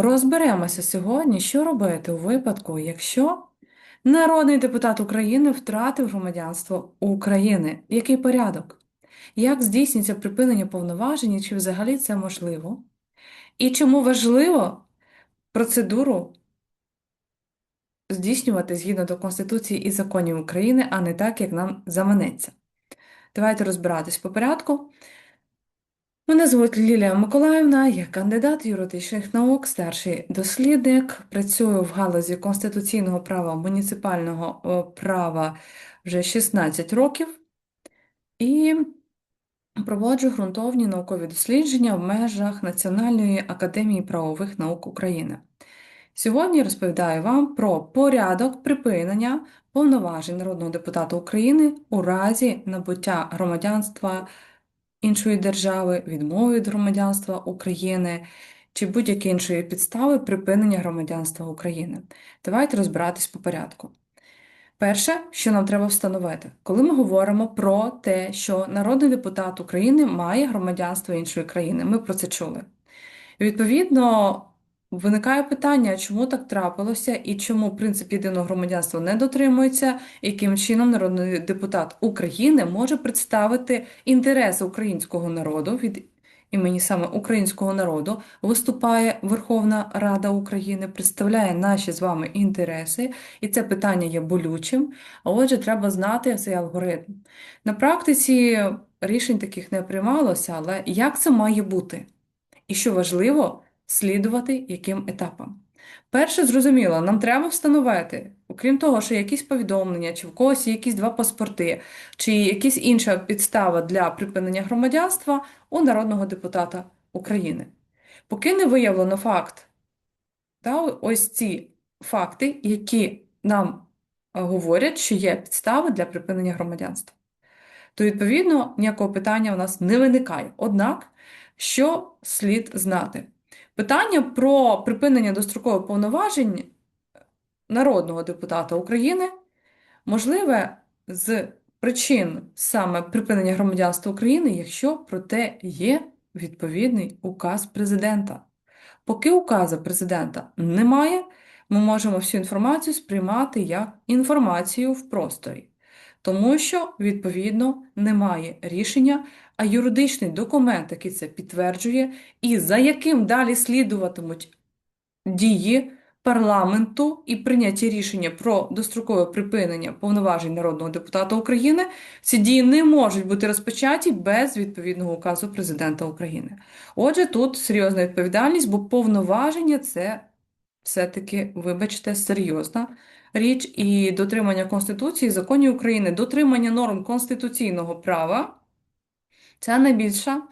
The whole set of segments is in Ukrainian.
Розберемося сьогодні, що робити у випадку, якщо народний депутат України втратив громадянство України. Який порядок? Як здійснюється припинення повноважень, чи взагалі це можливо? І чому важливо процедуру здійснювати згідно до Конституції і законів України, а не так, як нам заманеться? Давайте розбиратись по порядку. Мене звуть Лілія Миколаївна, я кандидат юридичних наук, старший дослідник. Працюю в галузі конституційного права, муніципального е, права вже 16 років і проводжу ґрунтовні наукові дослідження в межах Національної академії правових наук України. Сьогодні розповідаю вам про порядок припинення повноважень народного депутата України у разі набуття громадянства іншої держави, відмови від громадянства України чи будь-які іншої підстави припинення громадянства України. Давайте розбиратись по порядку. Перше, що нам треба встановити, коли ми говоримо про те, що народний депутат України має громадянство іншої країни, ми про це чули. Відповідно, виникає питання, чому так трапилося і чому принцип єдиного громадянства не дотримується, яким чином народний депутат України може представити інтереси українського народу від імені саме українського народу, виступає Верховна Рада України, представляє наші з вами інтереси, і це питання є болючим. А отже, треба знати цей алгоритм. На практиці рішень таких не приймалося, але як це має бути? І що важливо, слідувати яким етапам. Перше, зрозуміло, нам треба встановити, окрім того, що якісь повідомлення, чи в когось якісь два паспорти, чи якась інша підстава для припинення громадянства у народного депутата України. Поки не виявлено факт, та, ось ці факти, які нам говорять, що є підстави для припинення громадянства, то, відповідно, ніякого питання у нас не виникає. Однак, що слід знати? Питання про припинення дострокових повноважень народного депутата України можливе з причин саме припинення громадянства України, якщо про те є відповідний указ президента. Поки указу президента немає, ми можемо всю інформацію сприймати як інформацію в просторі, тому що, відповідно, немає рішення, а юридичний документ, який це підтверджує, і за яким далі слідуватимуть дії парламенту і прийняті рішення про дострокове припинення повноважень народного депутата України, ці дії не можуть бути розпочаті без відповідного указу президента України. Отже, тут серйозна відповідальність, бо повноваження це все-таки, вибачте, серйозна річ і дотримання Конституції, законів України, дотримання норм конституційного права це найбільша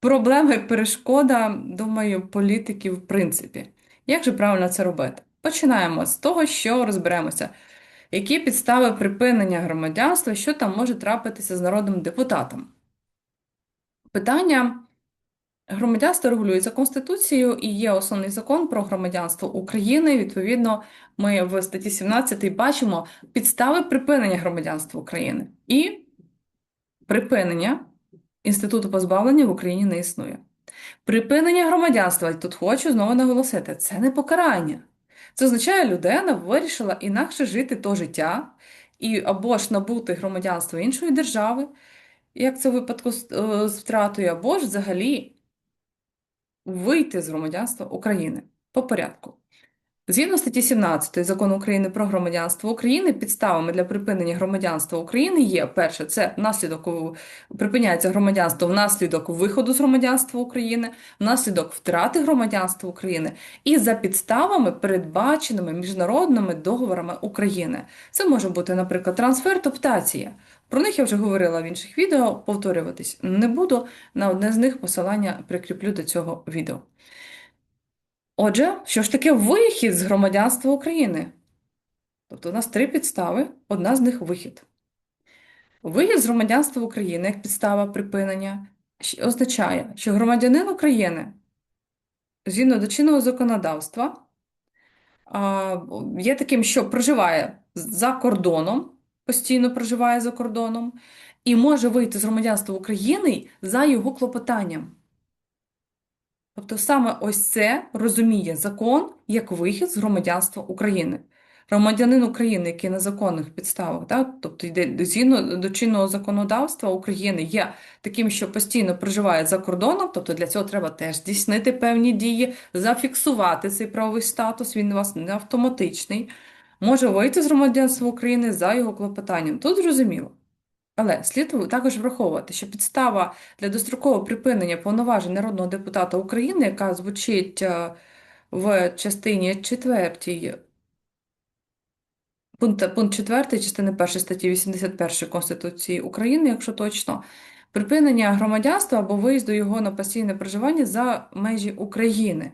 проблема і перешкода, думаю, політиків в принципі. Як же правильно це робити? Починаємо з того, що розберемося, які підстави припинення громадянства, що там може трапитися з народним депутатом. Питання громадянства регулюється Конституцією і є основний закон про громадянство України. Відповідно, ми в статті 17 бачимо підстави припинення громадянства України. І припинення інституту позбавлення в Україні не існує. Припинення громадянства, тут хочу знову наголосити, це не покарання. Це означає, людина вирішила інакше жити то життя, і або ж набути громадянство іншої держави, як це в випадку е, з втратою, або ж взагалі вийти з громадянства України по порядку. Згідно статті 17 закону України про громадянство України, підставами для припинення громадянства України є перше, це наслідок припиняється громадянство внаслідок виходу з громадянства України, внаслідок втрати громадянства України і за підставами, передбаченими міжнародними договорами України. Це може бути, наприклад, трансфер, топтація. Про них я вже говорила в інших відео, повторюватись не буду. На одне з них посилання прикріплю до цього відео. Отже, що ж таке вихід з громадянства України? Тобто у нас три підстави, одна з них вихід. Вихід з громадянства України як підстава припинення означає, що громадянин України згідно до чинного законодавства є таким, що проживає за кордоном, постійно проживає за кордоном, і може вийти з громадянства України за його клопотанням. Тобто саме ось це розуміє закон як вихід з громадянства України. Громадянин України, який на законних підставах, так, тобто йде згідно до чинного законодавства України, є таким, що постійно проживає за кордоном, тобто для цього треба теж здійснити певні дії, зафіксувати цей правовий статус, він у вас не автоматичний, може вийти з громадянства України за його клопотанням. Тут зрозуміло. Але слід також враховувати, що підстава для дострокового припинення повноважень народного депутата України, яка звучить е, в частині 4, пункт, пункт 4 частини 1 статті 81 Конституції України, якщо точно, припинення громадянства або виїзду його на постійне проживання за межі України.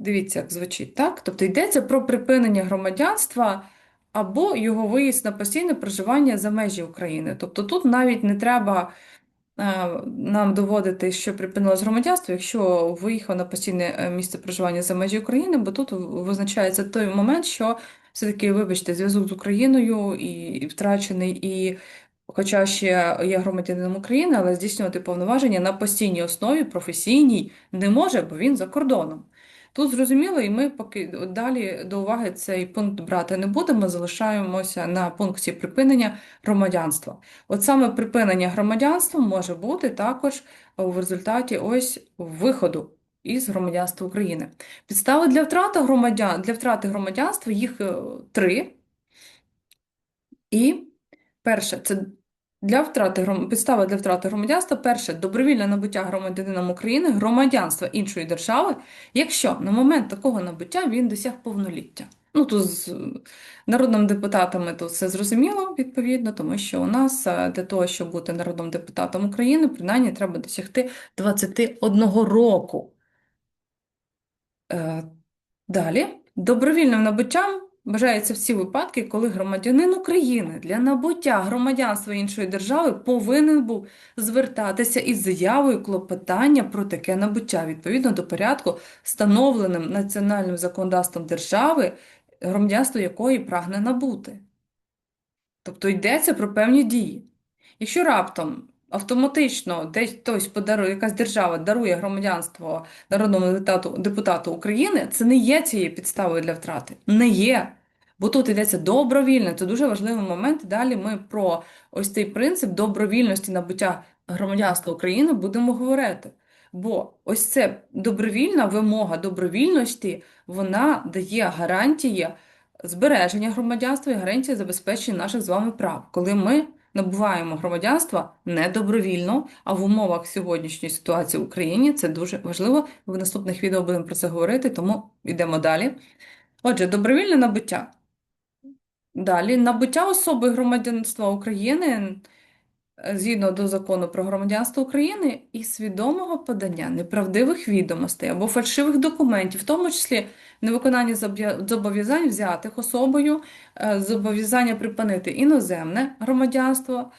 Дивіться, як звучить, так? Тобто йдеться про припинення громадянства або його виїзд на постійне проживання за межі України. Тобто тут навіть не треба е, нам доводити, що припинилось громадянство, якщо виїхав на постійне е, місце проживання за межі України, бо тут визначається той момент, що все-таки, вибачте, зв'язок з Україною і втрачений, і хоча ще є громадянином України, але здійснювати повноваження на постійній основі, професійній, не може, бо він за кордоном. Тут зрозуміло, і ми поки далі до уваги цей пункт брати не будемо, залишаємося на пункті припинення громадянства. От саме припинення громадянства може бути також в результаті ось виходу із громадянства України. Підстави для втрати громадян, для втрати громадянства їх е, три. І перше, це для втрати підстава для втрати громадянства, перше добровільне набуття громадянином України громадянства іншої держави, якщо на момент такого набуття він досяг повноліття. Ну, тут з народними депутатами то все зрозуміло, відповідно, тому що у нас е, для того, щоб бути народним депутатом України, принаймні треба досягти 21 року. Е, далі, добровільним набуттям вважаються всі випадки, коли громадянин України для набуття громадянства іншої держави повинен був звертатися із заявою клопотання про таке набуття відповідно до порядку, встановленим національним законодавством держави, громадянство якої прагне набути. Тобто йдеться про певні дії. Якщо раптом автоматично десь хтось подарує, якась держава дарує громадянство народному депутату, депутату України, це не є цією підставою для втрати. Не є. Бо тут йдеться добровільно, це дуже важливий момент. Далі ми про ось цей принцип добровільності набуття громадянства України будемо говорити. Бо ось це добровільна вимога добровільності, вона дає гарантії збереження громадянства і гарантії забезпечення наших з вами прав, коли ми набуваємо громадянства не добровільно, а в умовах сьогоднішньої ситуації в Україні це дуже важливо. В наступних відео будемо про це говорити, тому йдемо далі. Отже, добровільне набуття. Далі, набуття особи громадянства України згідно до закону про громадянство України і свідомого подання неправдивих відомостей або фальшивих документів, в тому числі невиконання зобов'язань взятих особою, е, зобов'язання припинити іноземне громадянство.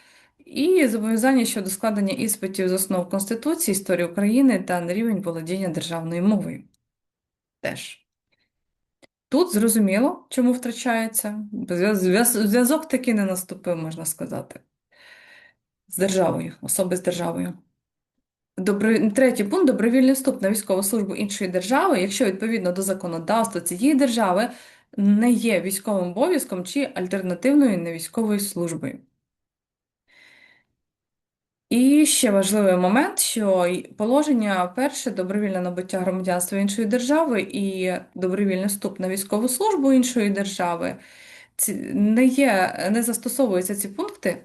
І зобов'язання щодо складення іспитів з основ Конституції, історії України та на рівень володіння державною мовою. Теж. Тут зрозуміло, чому втрачається. Зв'язок таки не наступив, можна сказати з державою, особи з державою. Добро... Третій пункт добровільний вступ на військову службу іншої держави, якщо відповідно до законодавства цієї держави не є військовим обов'язком чи альтернативною невійськовою службою. І ще важливий момент, що положення перше добровільне набуття громадянства іншої держави і добровільний вступ на військову службу іншої держави не є, не застосовуються ці пункти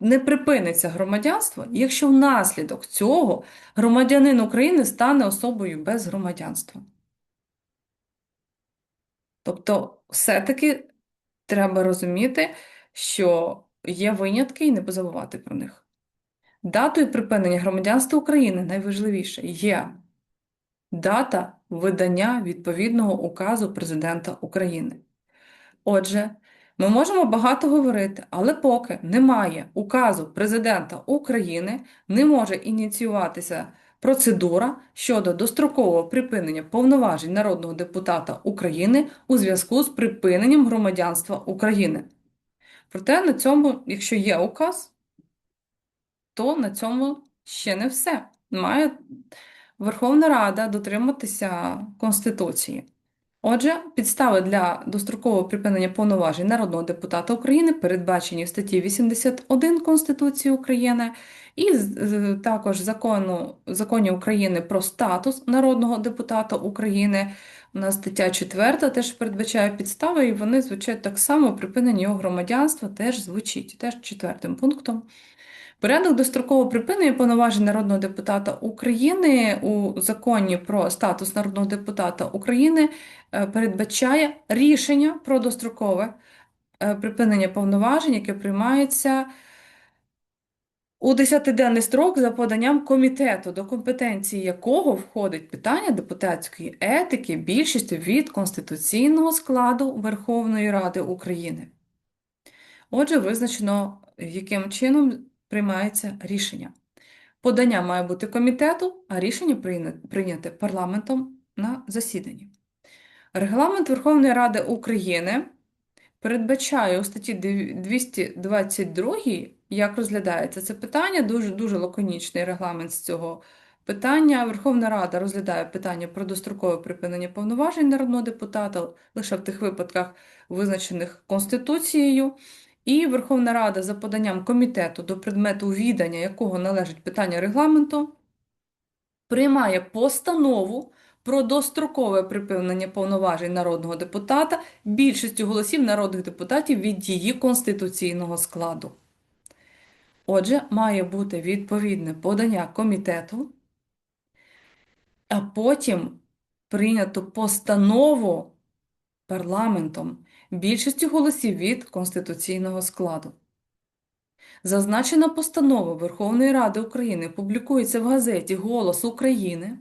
не припиниться громадянство, якщо внаслідок цього громадянин України стане особою без громадянства. Тобто, все-таки треба розуміти, що є винятки і не позабувати про них. Датою припинення громадянства України найважливіше є дата видання відповідного указу Президента України. Отже, ми можемо багато говорити, але поки немає указу Президента України, не може ініціюватися процедура щодо дострокового припинення повноважень народного депутата України у зв'язку з припиненням громадянства України. Проте на цьому, якщо є указ, то на цьому ще не все. Має Верховна Рада дотриматися Конституції. Отже, підстави для дострокового припинення повноважень народного депутата України передбачені в статті 81 Конституції України і також закону, законі України про статус народного депутата України. У нас стаття 4 теж передбачає підстави, і вони звучать так само, припинення його громадянства теж звучить, теж четвертим пунктом. Порядок дострокового припинення повноважень народного депутата України у законі про статус народного депутата України е, передбачає рішення про дострокове е, припинення повноважень, яке приймається у 10-денний строк за поданням комітету, до компетенції якого входить питання депутатської етики більшістю від конституційного складу Верховної Ради України. Отже, визначено, яким чином приймається рішення. Подання має бути комітету, а рішення прийняте парламентом на засіданні. Регламент Верховної Ради України передбачає у статті 222, як розглядається це питання, дуже дуже лаконічний регламент з цього питання. Верховна Рада розглядає питання про дострокове припинення повноважень народного депутата лише в тих випадках, визначених Конституцією. І Верховна Рада за поданням комітету, до предмету відання якого належить питання регламенту, приймає постанову про дострокове припинення повноважень народного депутата більшістю голосів народних депутатів від її конституційного складу. Отже, має бути відповідне подання комітету, а потім прийнято постанову парламентом більшістю голосів від конституційного складу. Зазначена постанова Верховної Ради України публікується в газеті Голос України.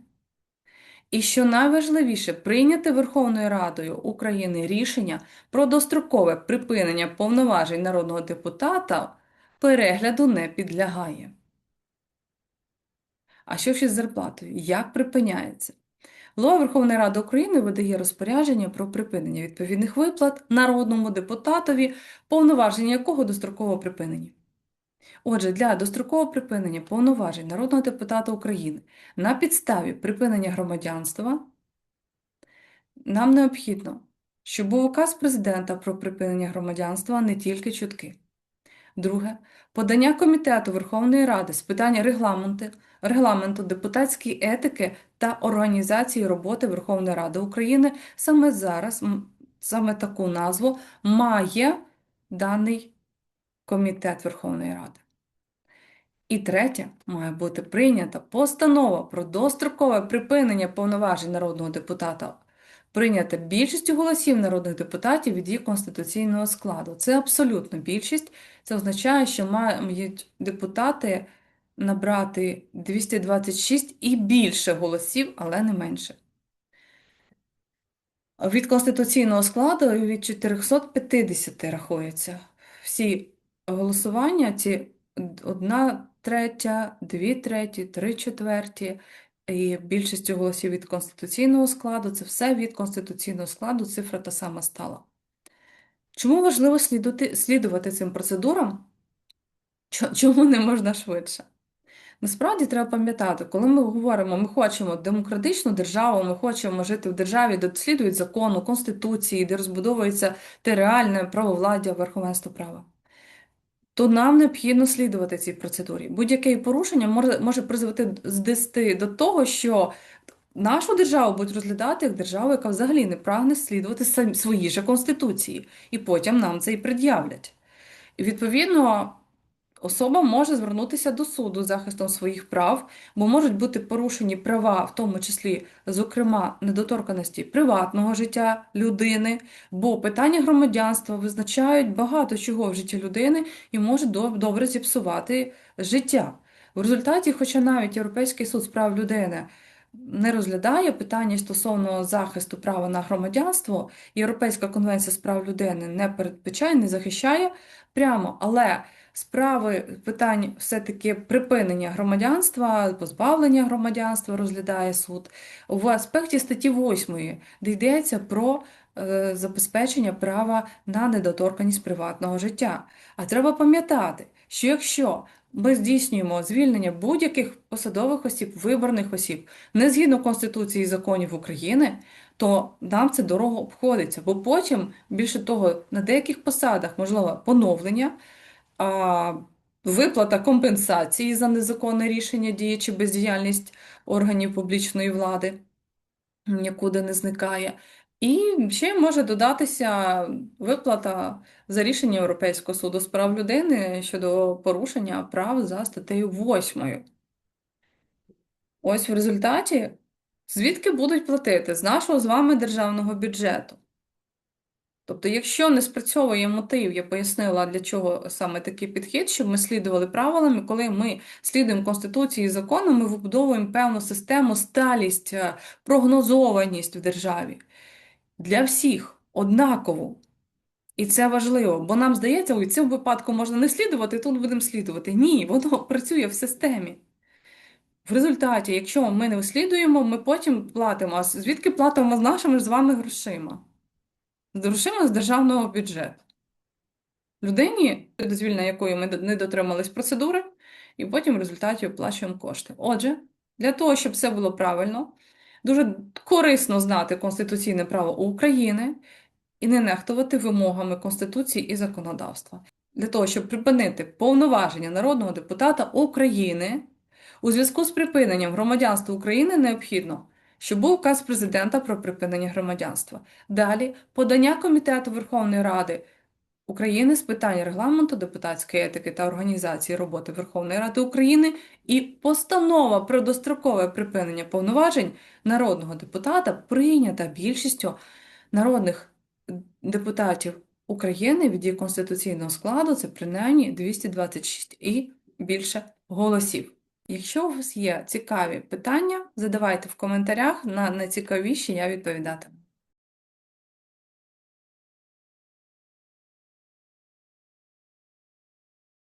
І що найважливіше, прийняте Верховною Радою України рішення про дострокове припинення повноважень народного депутата перегляду не підлягає. А що ще з зарплатою? Як припиняється? Голова Верховної Ради України видає розпорядження про припинення відповідних виплат народному депутатові, повноваження якого достроково припинені. Отже, для дострокового припинення повноважень народного депутата України на підставі припинення громадянства нам необхідно, щоб був указ президента про припинення громадянства, не тільки чутки. Друге, подання Комітету Верховної Ради з питання регламенту, регламенту депутатської етики та організації роботи Верховної Ради України саме зараз, саме таку назву має даний комітет Верховної Ради. І третє, має бути прийнята постанова про дострокове припинення повноважень народного депутата, прийнята більшістю голосів народних депутатів від їх конституційного складу. Це абсолютно більшість. Це означає, що мають депутати набрати 226 і більше голосів, але не менше. Від конституційного складу від 450 рахується. Всі голосування, ці одна третя, дві треті, три четверті і більшістю голосів від конституційного складу це все від конституційного складу, цифра та сама стала. Чому важливо слідувати, слідувати цим процедурам? Чому не можна швидше? Насправді треба пам'ятати, коли ми говоримо, ми хочемо демократичну державу, ми хочемо жити в державі, де слідують закону, Конституції, де розбудовується те реальне правовладдя, верховенство права, то нам необхідно слідувати цій процедурі. Будь-яке порушення може, може призвести до того, що нашу державу будуть розглядати як державу, яка взагалі не прагне слідувати свої ж конституції, і потім нам це і пред'являть. І відповідно. Особа може звернутися до суду з захистом своїх прав, бо можуть бути порушені права, в тому числі, зокрема, недоторканості приватного життя людини, бо питання громадянства визначають багато чого в житті людини і можуть добре зіпсувати життя. В результаті, хоча навіть Європейський суд з прав людини не розглядає питання стосовно захисту права на громадянство, Європейська конвенція з прав людини не передбачає, не захищає прямо, але справи питань все-таки припинення громадянства, позбавлення громадянства розглядає суд в аспекті статті 8, де йдеться про е, забезпечення права на недоторканість приватного життя. А треба пам'ятати, що якщо ми здійснюємо звільнення будь-яких посадових осіб, виборних осіб, не згідно Конституції і законів України, то нам це дорого обходиться. Бо потім, більше того, на деяких посадах можливо поновлення, виплата компенсації за незаконне рішення дії чи бездіяльність органів публічної влади нікуди не зникає. І ще може додатися виплата за рішенням Європейського суду з прав людини щодо порушення прав за статтею 8. Ось в результаті звідки будуть платити? З нашого з вами державного бюджету. Тобто, якщо не спрацьовує мотив, я пояснила, для чого саме такий підхід, щоб ми слідували правилам, і коли ми слідуємо Конституції і закону, ми вибудовуємо певну систему, сталість, е, прогнозованість в державі для всіх однакову. І це важливо, бо нам здається, у цьому випадку можна не слідувати, тут будемо слідувати. Ні, воно працює в системі. В результаті, якщо ми не слідуємо, ми потім платимо. А звідки платимо з нашими ж з вами грошима? Грошима з державного бюджету. Людині, дозвільна якої ми не дотримались процедури, і потім в результаті оплачуємо кошти. Отже, для того, щоб все було правильно, дуже корисно знати конституційне право України і не нехтувати вимогами Конституції і законодавства. Для того, щоб припинити повноваження народного депутата України, у зв'язку з припиненням громадянства України необхідно, щоб був указ президента про припинення громадянства. Далі подання Комітету Верховної Ради України з питань регламенту, депутатської етики та організації роботи Верховної Ради України і постанова про дострокове припинення повноважень народного депутата прийнята більшістю народних депутатів України від її конституційного складу, це принаймні 226 і більше голосів. Якщо у вас є цікаві питання, задавайте в коментарях, на найцікавіші я відповідатиму.